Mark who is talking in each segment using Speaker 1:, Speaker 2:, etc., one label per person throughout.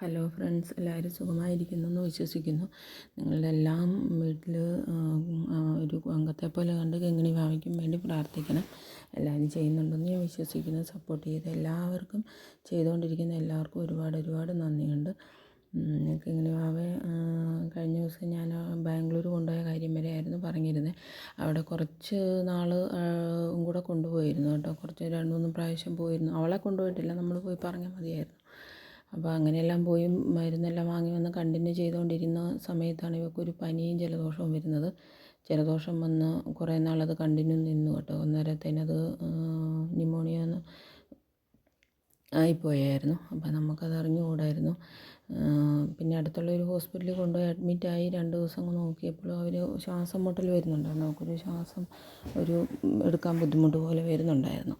Speaker 1: Hello friends എല്ലാവരും സുഖമായിരിക്കുന്നു എന്ന് വിശ്വസിക്കുന്നു നിങ്ങളുടെ എല്ലാം വീട്ടിൽ ഒരു അംഗത്തെ പോലെ കണ്ട് കിങ്ങിണി ഭാവിക്കും വേണ്ടി പ്രാർത്ഥിക്കണം. എല്ലാവരും ചെയ്യുന്നുണ്ടെന്ന് ഞാൻ വിശ്വസിക്കുന്നു. സപ്പോർട്ട് ചെയ്ത് എല്ലാവർക്കും ചെയ്തുകൊണ്ടിരിക്കുന്ന എല്ലാവർക്കും ഒരുപാട് ഒരുപാട് നന്ദിയുണ്ട്. കിങ്ങിണി ഭാവെ കഴിഞ്ഞ ദിവസം ഞാൻ ബാംഗ്ലൂർ കൊണ്ടുപോയ കാര്യം വരെ ആയിരുന്നു പറഞ്ഞിരുന്നത് അവിടെ കുറച്ച് നാൾ കൂടെ കൊണ്ടുപോയിരുന്നു കേട്ടോ. കുറച്ച് രണ്ട് മൂന്ന് പ്രാവശ്യം പോയിരുന്നു. അവളെ കൊണ്ടുപോയിട്ടില്ല. നമ്മൾ പോയി പറഞ്ഞാൽ മതിയായിരുന്നു. അപ്പോൾ അങ്ങനെയെല്ലാം പോയി മരുന്നെല്ലാം വാങ്ങി വന്ന് കണ്ടിന്യൂ ചെയ്തുകൊണ്ടിരുന്ന സമയത്താണ് ഇവൾക്കൊരു പനിയും ജലദോഷവും വരുന്നത്. ജലദോഷം വന്ന് കുറേ നാളത് കണ്ടിന്യൂ നിന്നു കേട്ടോ. അന്നേരത്തേനത് ന്യൂമോണിയ ആയിപ്പോയായിരുന്നു. അപ്പോൾ നമുക്കത് അറിഞ്ഞുകൂടായിരുന്നു പിന്നെ അടുത്തുള്ള ഒരു ഹോസ്പിറ്റലിൽ കൊണ്ടുപോയി അഡ്മിറ്റായി രണ്ട് ദിവസം നോക്കിയപ്പോൾ അവർ ശ്വാസം മുട്ടൽ വരുന്നുണ്ടായിരുന്നു. നമുക്കൊരു ശ്വാസം ഒരു എടുക്കാൻ ബുദ്ധിമുട്ട് പോലെ വരുന്നുണ്ടായിരുന്നു.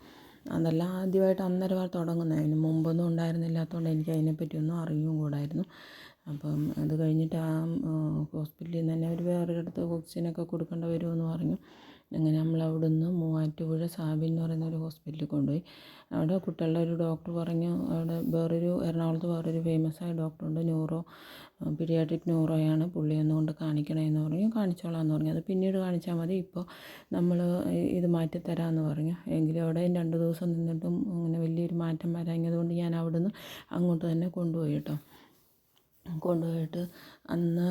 Speaker 1: അതെല്ലാം ആദ്യമായിട്ട് അന്നേരമാണ് തുടങ്ങുന്നത് അതിന് മുമ്പൊന്നും ഉണ്ടായിരുന്നില്ലാത്തതുകൊണ്ട് എനിക്ക് അതിനെപ്പറ്റിയൊന്നും അറിയും കൂടായിരുന്നു. അപ്പം അത് കഴിഞ്ഞിട്ട് ആ ഹോസ്പിറ്റലിൽ നിന്ന് തന്നെ അവർ വേറൊരിടത്ത് ഓക്സിജനൊക്കെ കൊടുക്കേണ്ടി വരുമെന്ന് പറഞ്ഞു. അങ്ങനെ നമ്മൾ അവിടുന്ന് മൂവാറ്റുപുഴ സാബിൻ എന്ന് പറയുന്ന ഒരു ഹോസ്പിറ്റലിൽ കൊണ്ടുപോയി. അവിടെ കുട്ടികളുടെ ഒരു ഡോക്ടർ പറഞ്ഞു അവിടെ വേറൊരു എറണാകുളത്ത് വേറൊരു ഫേമസ് ആയ ഡോക്ടറുണ്ട് ന്യൂറോ പീഡിയാട്രിക് ന്യൂറോയാണ് പുള്ളി ഒന്നുകൊണ്ട് കാണിക്കണമെന്ന് പറഞ്ഞു. കാണിച്ചോളാം എന്ന് പറഞ്ഞു. അത് പിന്നീട് കാണിച്ചാൽ മതി. ഇപ്പോൾ നമ്മൾ ഇത് മാറ്റിത്തരാമെന്ന് പറഞ്ഞു. എങ്കിലും അവിടെ രണ്ട് ദിവസം നിന്നിട്ടും അങ്ങനെ വലിയൊരു മാറ്റം വരാഞ്ഞതുകൊണ്ട് ഞാൻ അവിടുന്ന് അങ്ങോട്ട് തന്നെ കൊണ്ടുപോയി കേട്ടോ. കൊണ്ടുപോയിട്ട് അന്ന്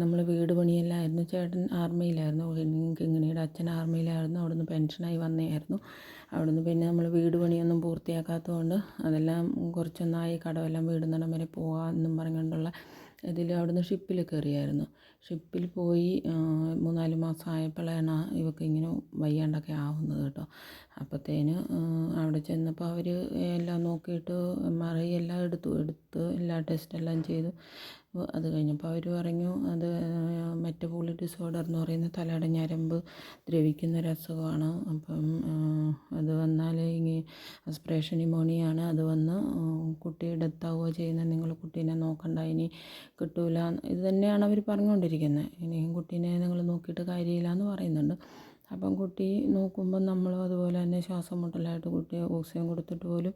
Speaker 1: നമ്മൾ വീട് പണിയല്ലായിരുന്നു. ചേട്ടൻ ആർമിയിലായിരുന്നു. കിങ്ങിണിയുടെ അച്ഛൻ ആർമിയിലായിരുന്നു. അവിടുന്ന് പെൻഷനായി വന്നതായിരുന്നു അവിടുന്ന് പിന്നെ നമ്മൾ വീട് പണിയൊന്നും പൂർത്തിയാക്കാത്തതുകൊണ്ട് അതെല്ലാം കുറച്ചൊന്നായി കടമെല്ലാം വീടുന്നിടം വരെ പോകാമെന്നും പറഞ്ഞുകൊണ്ടുള്ള ഇതിൽ അവിടുന്ന് ഷിപ്പിൽ കയറിയായിരുന്നു. ഷിപ്പിൽ പോയി മൂന്നാൽ മാസം ആയപ്പോഴാണ് ഇവൾക്ക് ഇങ്ങനെ വയ്യാണ്ടൊക്കെ ആവുന്നത് കേട്ടോ. അപ്പോഴത്തേന് അവിടെ ചെന്നപ്പോൾ അവർ എല്ലാം നോക്കിയിട്ട് എം ആർ ഐ എല്ലാം എടുത്തു എടുത്ത് എല്ലാ ടെസ്റ്റെല്ലാം ചെയ്തു. അത് കഴിഞ്ഞപ്പോൾ അവർ പറഞ്ഞു അത് മെറ്റബോളിക് ഡിസോർഡർ എന്ന് പറയുന്ന തലയുടെ ദ്രവിക്കുന്ന ഒരു അസുഖമാണ് അപ്പം അത് വന്നാൽ ഇനി അസ്പിറേഷൻ ന്യൂമോണിയാണ് അത് വന്ന് കുട്ടി ഡെത്താവുകയോ ചെയ്യുന്നത് നിങ്ങൾ കുട്ടീനെ നോക്കണ്ട ഇനി കിട്ടൂല. ഇത് തന്നെയാണ് അവർ പറഞ്ഞുകൊണ്ടിരിക്കുന്നത് ഇനിയും കുട്ടീനെ നിങ്ങൾ നോക്കിയിട്ട് കാര്യമില്ല എന്ന് പറയുന്നുണ്ട്. അപ്പം കുട്ടി നോക്കുമ്പം നമ്മളും അതുപോലെ തന്നെ ശ്വാസം മുട്ടലായിട്ട് കുട്ടിയെ ഓക്സിജൻ കൊടുത്തിട്ട് പോലും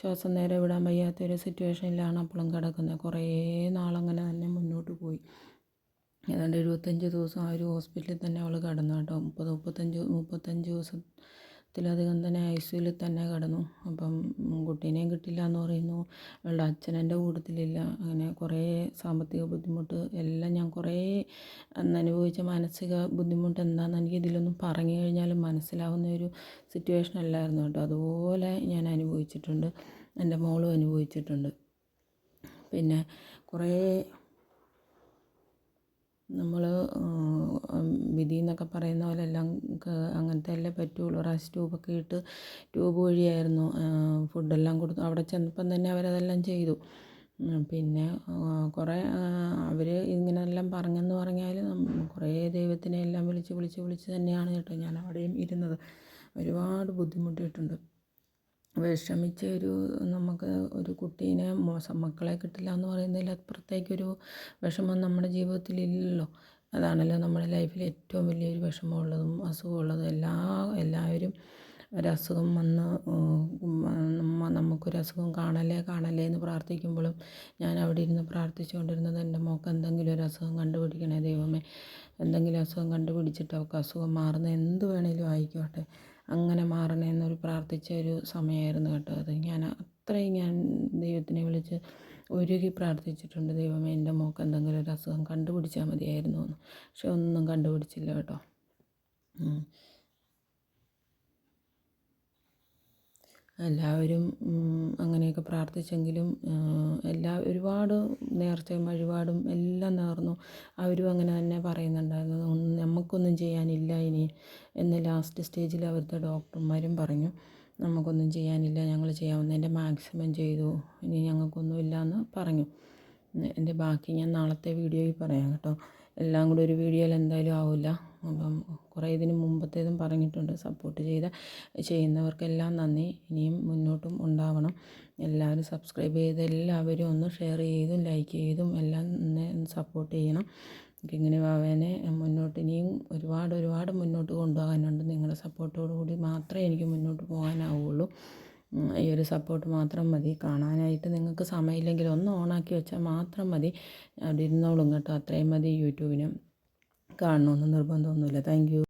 Speaker 1: ശ്വാസം നേരെ വിടാൻ വയ്യാത്തൊരു സിറ്റുവേഷനിലാണ് അപ്പോഴും കിടക്കുന്നത്. കുറേ നാളങ്ങനെ തന്നെ മുന്നോട്ട് പോയി. ഏതാണ്ട് എഴുപത്തഞ്ച് ദിവസം ആ ഒരു ഹോസ്പിറ്റലിൽ തന്നെ അവൾ കിടന്നു കേട്ടോ. മുപ്പത് മുപ്പത്തഞ്ച് മുപ്പത്തഞ്ച് ദിവസം ത്തിലധികം തന്നെ ഐ സിയുയിൽ തന്നെ കിടന്നു. അപ്പം കുട്ടീനെയും കിട്ടില്ല എന്ന് പറയുന്നു. അവളുടെ അച്ഛൻ എന്റെ കൂട്ടത്തിലില്ല. അങ്ങനെ കുറേ സാമ്പത്തിക ബുദ്ധിമുട്ട് എല്ലാം ഞാൻ കുറേ അന്ന് അനുഭവിച്ച മാനസിക ബുദ്ധിമുട്ട് എന്താണെന്ന് എനിക്ക് ഇതിലൊന്നും പറഞ്ഞു കഴിഞ്ഞാലും മനസ്സിലാവുന്ന ഒരു സിറ്റുവേഷൻ അല്ലായിരുന്നു കേട്ടോ. അതുപോലെ ഞാൻ അനുഭവിച്ചിട്ടുണ്ട്. എന്റെ മോളും അനുഭവിച്ചിട്ടുണ്ട്. പിന്നെ കുറേ നമ്മൾ എന്നൊക്കെ പറയുന്ന പോലെ എല്ലാം അങ്ങനത്തെ അല്ലേ പറ്റുള്ളൂ റൈസ് ട്യൂബൊക്കെ ഇട്ട് ട്യൂബ് വഴിയായിരുന്നു ഫുഡെല്ലാം കൊടുത്തു അവിടെ ചെന്നപ്പം തന്നെ അവരതെല്ലാം ചെയ്തു. പിന്നെ കുറേ അവർ ഇങ്ങനെയെല്ലാം പറഞ്ഞെന്ന് പറഞ്ഞാൽ കുറേ ദൈവത്തിനെ എല്ലാം വിളിച്ച് വിളിച്ച് വിളിച്ച് തന്നെയാണ് കേട്ടോ ഞാൻ അവിടെയും ഇരുന്നത്. ഒരുപാട് ബുദ്ധിമുട്ടിയിട്ടുണ്ട്. വിഷമിച്ച ഒരു നമുക്ക് ഒരു കുട്ടീനെ മക്കളെ കിട്ടില്ല എന്ന് പറയുന്നതിൽ അപ്പുറത്തേക്കൊരു വിഷമം നമ്മുടെ ജീവിതത്തിൽ ഇല്ലല്ലോ അതാണല്ലോ നമ്മുടെ ലൈഫിൽ ഏറ്റവും വലിയൊരു വിഷമമുള്ളതും അസുഖമുള്ളതും. എല്ലാ എല്ലാവരും ഒരസുഖം വന്ന് നമുക്കൊരു അസുഖം കാണല്ലേ കാണല്ലേ എന്ന് പ്രാർത്ഥിക്കുമ്പോഴും ഞാൻ അവിടെ ഇരുന്ന് പ്രാർത്ഥിച്ചുകൊണ്ടിരുന്നത് എന്റെ മോൾക്ക് എന്തെങ്കിലും ഒരു അസുഖം കണ്ടുപിടിക്കണേ ദൈവമേ. എന്തെങ്കിലും അസുഖം കണ്ടുപിടിച്ചിട്ട് അവൾക്ക് അസുഖം മാറുന്ന എന്ത് വേണേലും ആയിക്കോട്ടെ. അങ്ങനെ മാറണേ എന്നൊരു പ്രാർത്ഥിച്ച ഒരു സമയമായിരുന്നു കേട്ടോ അത്. ഞാൻ അത്രയും ഞാൻ ദൈവത്തിനെ വിളിച്ച് ഉരുകി പ്രാർത്ഥിച്ചിട്ടുണ്ട്. ദൈവമേ എന്റെ മോക്ക് എന്തെങ്കിലും ഒരു അസുഖം കണ്ടുപിടിച്ചാൽ മതിയായിരുന്നു എന്ന്. പക്ഷെ ഒന്നും കണ്ടുപിടിച്ചില്ല കേട്ടോ. എല്ലാവരും അങ്ങനെയൊക്കെ പ്രാർത്ഥിച്ചെങ്കിലും എല്ലാ ഒരുപാട് നേർച്ചയും വഴിപാടും എല്ലാം നേർന്നു. അവരും അങ്ങനെ തന്നെ പറയുന്നുണ്ടായിരുന്നു. നമുക്കൊന്നും ചെയ്യാനില്ല ഇനി. എന്ന് ലാസ്റ്റ് സ്റ്റേജിൽ അവരുടെ ഡോക്ടർമാരും പറഞ്ഞു. നമുക്കൊന്നും ചെയ്യാനില്ല ഞങ്ങൾ ചെയ്യാവുന്നതിന്റെ മാക്സിമം ചെയ്തു ഇനി ഞങ്ങൾക്കൊന്നും ഇല്ല എന്ന് പറഞ്ഞു. എന്റെ ബാക്കി ഞാൻ നാളത്തെ വീഡിയോയിൽ പറയാം കേട്ടോ. എല്ലാം കൂടി ഒരു വീഡിയോയിൽ എന്തായാലും ആവില്ല അപ്പം കുറേ ഇതിന് മുമ്പത്തേതും പറഞ്ഞിട്ടുണ്ട്. സപ്പോർട്ട് ചെയ്ത ചെയ്യുന്നവർക്കെല്ലാം നന്ദി. ഇനിയും മുന്നോട്ടും ഉണ്ടാവണം. എല്ലാവരും സബ്സ്ക്രൈബ് ചെയ്ത് എല്ലാവരും ഒന്ന് ഷെയർ ചെയ്തും ലൈക്ക് ചെയ്തും എല്ലാം സപ്പോർട്ട് ചെയ്യണം. ഇങ്ങനെ വാവേനെ മുന്നോട്ട് ഇനിയും ഒരുപാട് ഒരുപാട് മുന്നോട്ട് കൊണ്ടുപോകാനുണ്ട്. നിങ്ങളുടെ സപ്പോർട്ടോടു കൂടി മാത്രമേ എനിക്ക് മുന്നോട്ട് പോകാനാവുള്ളൂ. ഈ ഒരു സപ്പോർട്ട് മാത്രം മതി. കാണാനായിട്ട് നിങ്ങൾക്ക് സമയമില്ലെങ്കിൽ ഒന്ന് ഓണാക്കി വെച്ചാൽ മാത്രം മതി. അവിടെ ഇരുന്നോളും കേട്ടോ. അത്രയും മതി യൂട്യൂബിന്. കാണണമെന്ന് നിർബന്ധമൊന്നുമില്ല. Thank you